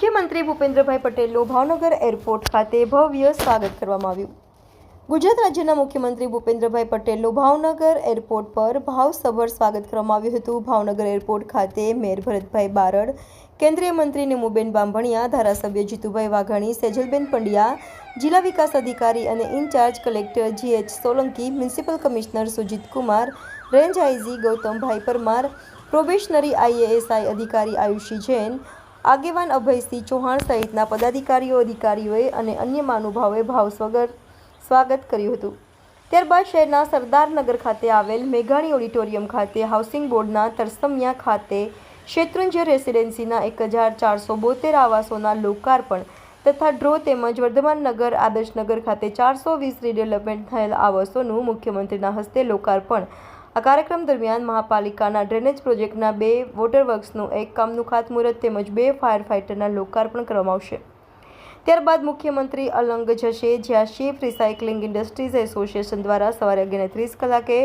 મુખ્યમંત્રી ભૂપેન્દ્રભાઈ પટેલનું ભાવનગર એરપોર્ટ ખાતે ભવ્ય સ્વાગત કરવામાં આવ્યું. ગુજરાત રાજ્યના મુખ્યમંત્રી ભૂપેન્દ્રભાઈ પટેલનું ભાવનગર એરપોર્ટ પર ભાવસભર સ્વાગત કરવામાં આવ્યું હતું. ભાવનગર એરપોર્ટ ખાતે મેયર ભરતભાઈ બારડ, કેન્દ્રીય મંત્રી નિમુબેન બાંભણિયા, ધારાસભ્ય જીતુભાઈ વાઘાણી, સેજલબેન પંડ્યા, જિલ્લા વિકાસ અધિકારી અને incharge collector GH Solanki, municipal commissioner Sujit Kumar, range IG Gautambhai Parmar, probationary IAS અધિકારી આયુષી જૈન આગેવાન અભયસિંહ ચૌહાણ સહિતના પદાધિકારીઓ, અધિકારીઓએ અને અન્ય મહાનુભાવોએ ભાવસ્વગર સ્વાગત કર્યું હતું. ત્યારબાદ શહેરના સરદારનગર ખાતે આવેલ મેઘાણી ઓડિટોરિયમ ખાતે હાઉસિંગ બોર્ડના તરસમિયા ખાતે શેત્રુંજય રેસિડેન્સીના એક હજાર ચારસો બોતેર આવાસોના લોકાર્પણ તથા ડ્રો તેમજ વર્ધમાન નગર આદર્શનગર ખાતે ચારસો વીસ રીડેવલપમેન્ટ થયેલ આવાસોનું મુખ્યમંત્રીના હસ્તે લોકાર્પણ આ કાર્યક્રમ દરમિયાન મહાપાલિકાના ડ્રેનેજ પ્રોજેક્ટના બે વોટર વર્ક્સનું એક કામનું ખાતમુહૂર્ત તેમજ બે ફાયર ફાઇટરના લોકાર્પણ કરવામાં આવશે. ત્યારબાદ મુખ્યમંત્રી અલંગ જશે, જ્યાં શેફ રિસાયકલિંગ ઇન્ડસ્ટ્રીઝ એસોસિએશન દ્વારા સવારે અગિયાર ત્રીસ કલાકે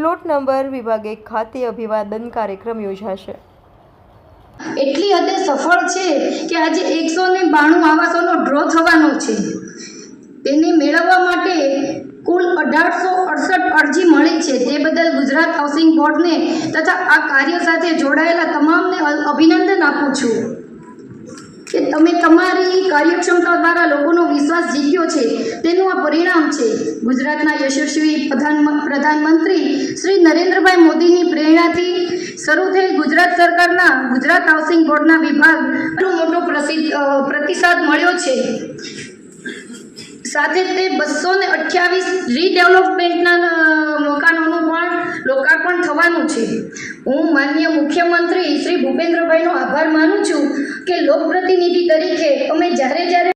પ્લોટ નંબર વિભાગે ખાતે અભિવાદન કાર્યક્રમ યોજાશે. એટલી હદે સફળ છે કે આજે એકસો ને બાણું આવાસોનો ડ્રો થવાનો છે. તેને મેળવવા માટે કુલ અઢારસો અરજી મળી છે. તે બદલ ગુજરાત હાઉસિંગ બોર્ડને તથા આ કાર્ય સાથે જોડાયેલા તમામને અભિનંદન આપું છું. કે તમે તમારી કાર્યક્ષમતા દ્વારા લોકોનો વિશ્વાસ જીત્યો છે. તેનું આ પરિણામ છે. ગુજરાતના યશસ્વી પ્રધાન પ્રધાનમંત્રી શ્રી નરેન્દ્રભાઈ મોદીની પ્રેરણાથી શરૂ થયેલ ગુજરાત સરકારના ગુજરાત હાઉસિંગ બોર્ડના વિભાગ મોટો પ્રસિદ્ધ પ્રતિસાદ મળ્યો છે. સાથે તે બસો ને અઠ્યાવીસ રીડેવલપમેન્ટના થવાનું છે. હું માન્ય મુખ્યમંત્રી શ્રી ભૂપેન્દ્રભાઈનો આભાર માનું છું કે લોકપ્રતિનિધિ તરીકે અમે જ્યારે જ્યારે